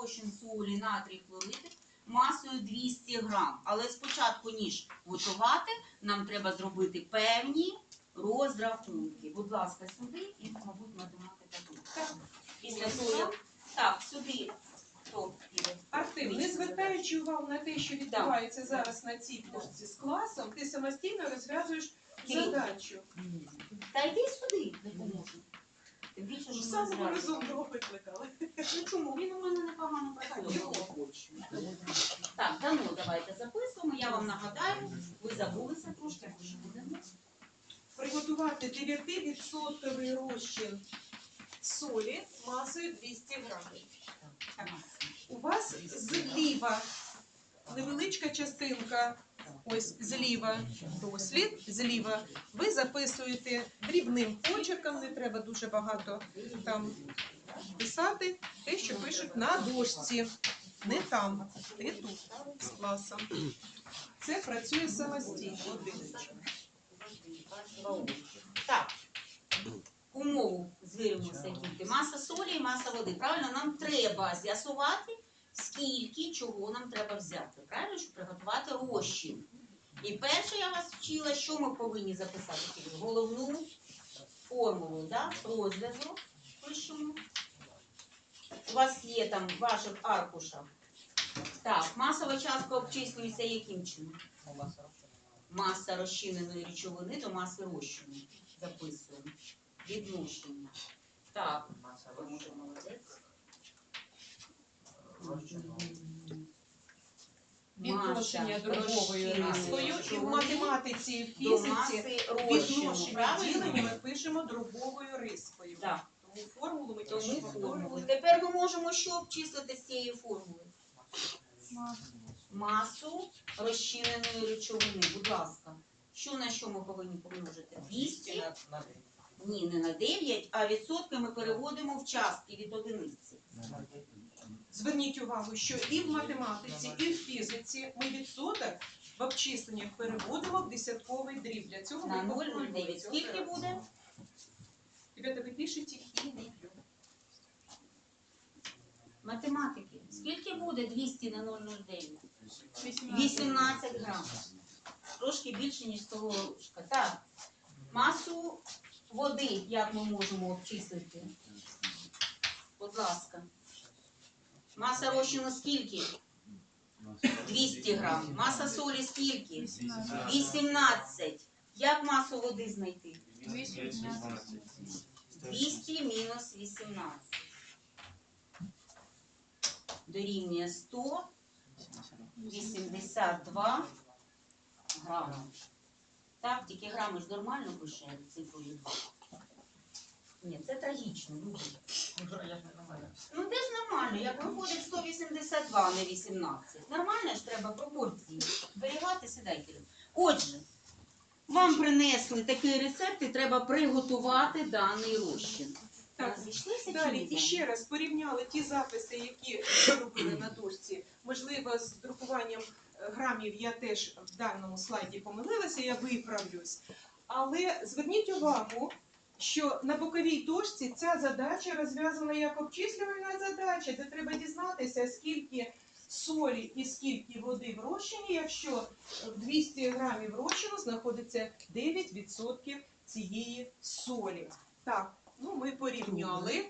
розчин солі натрій хлорид масою 200 грам. Але спочатку, ніж готувати, нам треба зробити певні розрахунки. Будь ласка, сюди і, мабуть, математика тут. Так. Після того. Так, сюди. Артем, не звертаючи увагу на те, що відбувається зараз на цій дошці з класом, ти самостійно розв'язуєш задачу. Та йди сюди, допоможу. Тим більше, що ми Самого розумного викликали. Ну чому? Він у мене працює. Його. Так, давно давайте записуємо. Я вам нагадаю, ви забулися трошки, бо ж будемо. Приготувати 9% розчин солі масою 200 грамів. У вас зліва невеличка частинка, ось зліва дослід, зліва. Ви записуєте дрібним почерком, не треба дуже багато там писати те, що пишуть на дошці. Не там, ти тут, з класом. Це працює самостійно. одиничка. Так. Умову звіримося діти. Маса солі і маса води. Правильно, нам треба з'ясувати, скільки чого нам треба взяти. Правильно, щоб приготувати розчин. І перше я вас вчила, що ми повинні записати. Головну формулу да? розв'язу пишемо. У вас є там в ваших аркушах. Так, масова частка обчислюється яким чином? Маса розчиненої речовини до маси розчину. Записуємо. Відношення. Так, Боже, молодець. Відношення Маса розчиненої рискою. І в математиці, і в до фізиці маси розчину. відношення Правильно? ділення ми пишемо дробовою рискою. Так, Тому формулу ми теж формули. Тепер ми можемо що обчислити з цієї формули? Масу розчиненої речовини. Будь ласка. Що на що ми повинні помножити? 200? Ні, не на 9, а відсотки ми переводимо в частки від одиниці. Зверніть увагу, що і в математиці, і в фізиці ми відсоток в обчисленнях переводимо в десятковий дріб. Для цього На ми повторюємо 0,09. Скільки буде? Ребята, ви пишете і. Математики. Скільки буде 200 на 0,09? 18 грам. Трошки більше, ніж столовка. Так. Масу води, як ми можемо обчислити? Будь ласка. Маса розчину скільки? 200 грам. Маса солі скільки? 18. Як масу води знайти? 200 мінус 18. Дорівнює 182 грами. Так, тільки грами ж нормально пише цифрою 2. Ні, це трагічно. люди. Ну де ж нормально? Як виходить 182, а не 18. Нормально ж треба пропорції. Зберігати, сідай, Кирил. Отже, вам принесли такий рецепт і треба приготувати даний розчин. Так, Розійшлися чи Далі ні? і ще раз порівняли ті записи, які зробили на дошці. Можливо, з друкуванням е, грамів я теж в даному слайді помилилася, я виправлюсь. Але зверніть увагу, що на боковій дошці ця задача розв'язана як обчислювальна задача, де треба дізнатися, скільки солі і скільки води в розчині, якщо в 200 грамів розчину знаходиться 9% цієї солі. Так, ну ми порівняли.